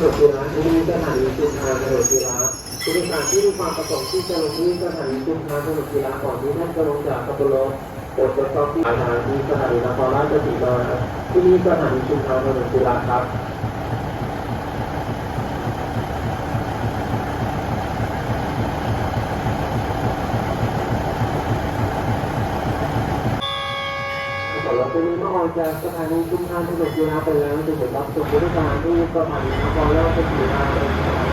หนจุฬาที่นี่สถานีจุทาถนนจุฬาบริษัที่มีความประสงค์ที่จะลงที่สถานีจุทาถนนจุราก่อนที่ท่นจะลงจากกัปรลโอดจะต๊อกที่สถานีสถานีนครราชสีมาที่นี่สถานีจุทาถนนจุราครับ จะมีเมื่อวานจากสถานีชุมทางถนนกีฬาไปแล้วจะเห็นรับส่งผู้โดยสารที่สถานีนครราชสีมาเป็นสถาน